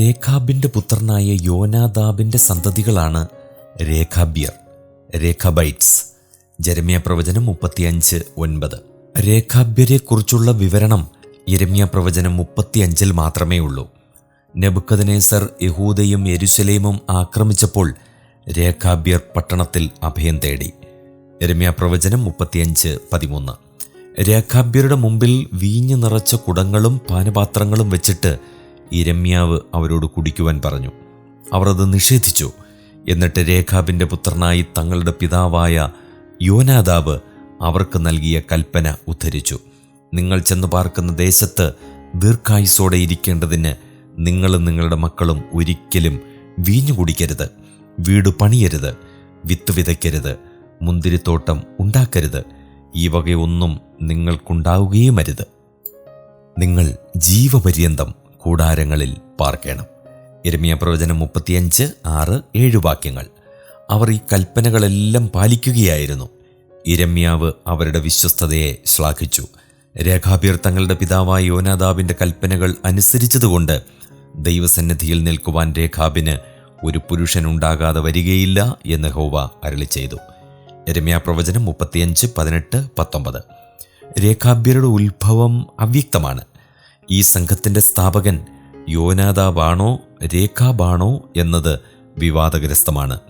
രേഖാബിന്റെ പുത്രനായ യോനാദാബിന്റെ സന്തതികളാണ് രേഖാബ്യർ രേഖബൈറ്റ്സ്. ജരമ്യ പ്രവചനം മുപ്പത്തിയഞ്ച് ഒൻപത്. രേഖാബ്യരെക്കുറിച്ചുള്ള വിവരണം യരമ്യ പ്രവചനം മുപ്പത്തിയഞ്ചിൽ മാത്രമേ ഉള്ളൂ. നെബുക്കദനേസർ യഹൂദയും എരുസലേമും ആക്രമിച്ചപ്പോൾ രേഖാബ്യർ പട്ടണത്തിൽ അഭയം തേടി. യരമ്യ പ്രവചനം മുപ്പത്തിയഞ്ച് പതിമൂന്ന്. രേഖാബ്യരുടെ മുമ്പിൽ വീഞ്ഞു നിറച്ച കുടങ്ങളും പാനപാത്രങ്ങളും വെച്ചിട്ട് ഇരമ്യാവ് അവരോട് കുടിക്കുവാൻ പറഞ്ഞു. അവർ അത് നിഷേധിച്ചു. എന്നിട്ട് രേഖാബിന്റെ പുത്രനായി തങ്ങളുടെ പിതാവായ യോനാദാബ് അവർക്ക് നൽകിയ കൽപ്പന ഉദ്ധരിച്ചു. നിങ്ങൾ ചെന്ന് പാർക്കുന്ന ദേശത്ത് ദീർഘായുസോടെ ഇരിക്കേണ്ടതിന് നിങ്ങളും നിങ്ങളുടെ മക്കളും ഒരിക്കലും വീഞ്ഞു കുടിക്കരുത്. വീട് പണിയരുത്. വിത്ത് വിതയ്ക്കരുത്. മുന്തിരിത്തോട്ടം ഉണ്ടാക്കരുത്. ഈ വകയൊന്നും നിങ്ങൾക്കുണ്ടാവുകയുമരുത്. നിങ്ങൾ ജീവപര്യന്തം കൂടാരങ്ങളിൽ പാർക്കണം. എരമിയ പ്രവചനം മുപ്പത്തിയഞ്ച് ആറ് ഏഴ് വാക്യങ്ങൾ. അവർ ഈ കൽപ്പനകളെല്ലാം പാലിക്കുകയായിരുന്നു. ഇരമ്യാവ് അവരുടെ വിശ്വസ്തതയെ ശ്ലാഘിച്ചു. രേഖാബീർ തങ്ങളുടെ പിതാവായ യോനാദാബിന്റെ കൽപ്പനകൾ അനുസരിച്ചതുകൊണ്ട് ദൈവസന്നിധിയിൽ നിൽക്കുവാൻ രേഖാബിന് ഒരു പുരുഷനുണ്ടാകാതെ വരികയില്ല എന്ന് ഹോവ അരളി ചെയ്തു. രമ്യാ പ്രവചനം മുപ്പത്തിയഞ്ച് പതിനെട്ട് പത്തൊമ്പത്. രേഖാബ്യരുടെ ഉത്ഭവം അവ്യക്തമാണ്. ഈ സംഘത്തിന്റെ സ്ഥാപകൻ യോനാദാബാണോ രേഖാബാണോ എന്നത് വിവാദഗ്രസ്തമാണ്.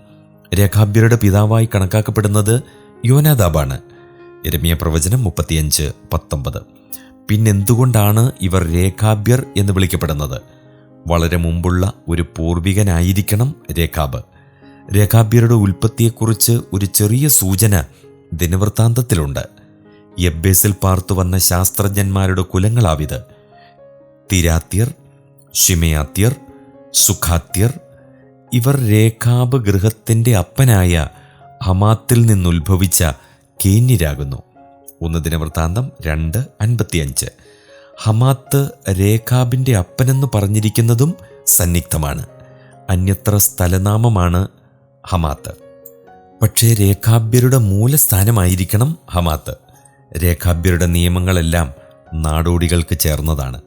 രേഖാബ്യരുടെ പിതാവായി കണക്കാക്കപ്പെടുന്നത് യോനാദാബാണ്. രമ്യ പ്രവചനം മുപ്പത്തിയഞ്ച് പത്തൊമ്പത്. പിന്നെന്തുകൊണ്ടാണ് ഇവർ രേഖാബ്യർ എന്ന് വിളിക്കപ്പെടുന്നത്? വളരെ മുമ്പുള്ള ഒരു പൂർവികനായിരിക്കണം രേഖാബ്. രേഖാബ്യരുടെ ഉൽപ്പത്തിയെക്കുറിച്ച് ഒരു ചെറിയ സൂചന ദിനവൃത്താന്തത്തിലുണ്ട്. യബ്ബേസിൽ പാർത്തു വന്ന ശാസ്ത്രജ്ഞന്മാരുടെ കുലങ്ങളാവിത്. തിരാത്യർ ഷിമയാത്യർ സുഖാത്യർ ഇവർ രേഖാബ് ഗൃഹത്തിന്റെ അപ്പനായ ഹമാത്തിൽ നിന്നുത്ഭവിച്ച കേന്യരാകുന്നു. ഒന്ന് ദിനവൃത്താന്തം രണ്ട് അൻപത്തിയഞ്ച്. ഹമാത്ത് രേഖാബിന്റെ അപ്പനെന്ന് പറഞ്ഞിരിക്കുന്നതും സന്നിഗ്ധമാണ്. അന്യത്ര സ്ഥലനാമമാണ് ഹമാത്ത്. പക്ഷേ രേഖാബ്യരുടെ മൂലസ്ഥാനമായിരിക്കണം ഹമാത്ത്. രേഖാബ്യരുടെ നിയമങ്ങളെല്ലാം നാടോടികൾക്ക് ചേർന്നതാണ്.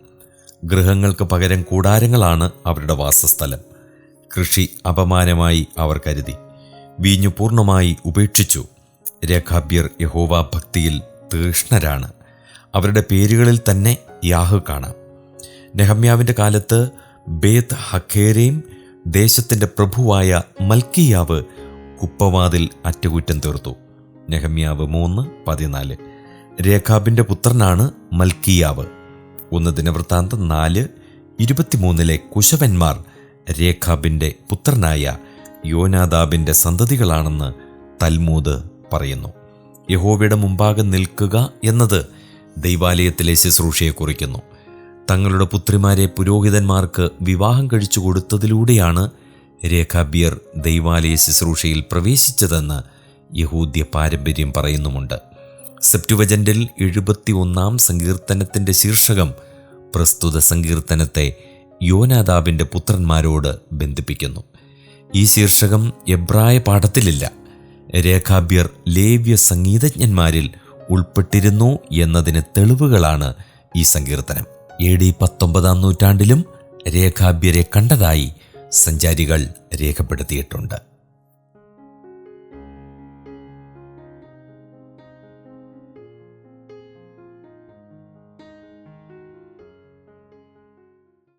ഗൃഹങ്ങൾക്ക് പകരം കൂടാരങ്ങളാണ് അവരുടെ വാസസ്ഥലം. കൃഷി അപമാനമായി അവർ കരുതി. വീഞ്ഞു പൂർണമായി ഉപേക്ഷിച്ചു. രേഖാബ്യർ യഹോവ ഭക്തിയിൽ തീഷ്ണരാണ്. അവരുടെ പേരുകളിൽ തന്നെ യാഹ് കാണാം. നെഹമ്യാവിന്റെ കാലത്ത് ബേത്ത് ഹഖേരയും ദേശത്തിന്റെ പ്രഭുവായ മൽക്കിയാവ് കുപ്പവാതിൽ അറ്റകുറ്റം തീർത്തു. നെഹമ്യാവ് മൂന്ന് പതിനാല്. രേഖാബിന്റെ പുത്രനാണ് മൽക്കിയാവ്. ഒന്ന് ദിനവൃത്താന്തം നാല് ഇരുപത്തിമൂന്നിലെ കുശവന്മാർ രേഖാബിന്റെ പുത്രനായ യോനാദാബിന്റെ സന്തതികളാണെന്ന് തൽമൂദ് പറയുന്നു. യഹോവയുടെ മുമ്പാകെ നിൽക്കുക എന്നത് ദൈവാലയത്തിലെ ശുശ്രൂഷയെ കുറിക്കുന്നു. തങ്ങളുടെ പുത്രിമാരെ പുരോഹിതന്മാർക്ക് വിവാഹം കഴിച്ചു കൊടുത്തതിലൂടെയാണ് രേഖാബിയർ ദൈവാലയ ശുശ്രൂഷയിൽ പ്രവേശിച്ചതെന്ന് യഹൂദ്യ പാരമ്പര്യം പറയുന്നുമുണ്ട്. സെപ്റ്റുവജൻഡിൽ എഴുപത്തി ഒന്നാം സങ്കീർത്തനത്തിന്റെ ശീർഷകം പ്രസ്തുത സങ്കീർത്തനത്തെ യോനാദാബിന്റെ പുത്രന്മാരോട് ബന്ധിപ്പിക്കുന്നു. ഈ ശീർഷകം എബ്രായ പാഠത്തിലില്ല. രേഖാബ്യർ ലേവ്യ സംഗീതജ്ഞന്മാരിൽ ഉൾപ്പെട്ടിരുന്നു എന്നതിന് തെളിവുകളാണ് ഈ സങ്കീർത്തനം. എ ഡി പത്തൊമ്പതാം നൂറ്റാണ്ടിലും രേഖാബ്യരെ കണ്ടതായി സഞ്ചാരികൾ രേഖപ്പെടുത്തിയിട്ടുണ്ട്.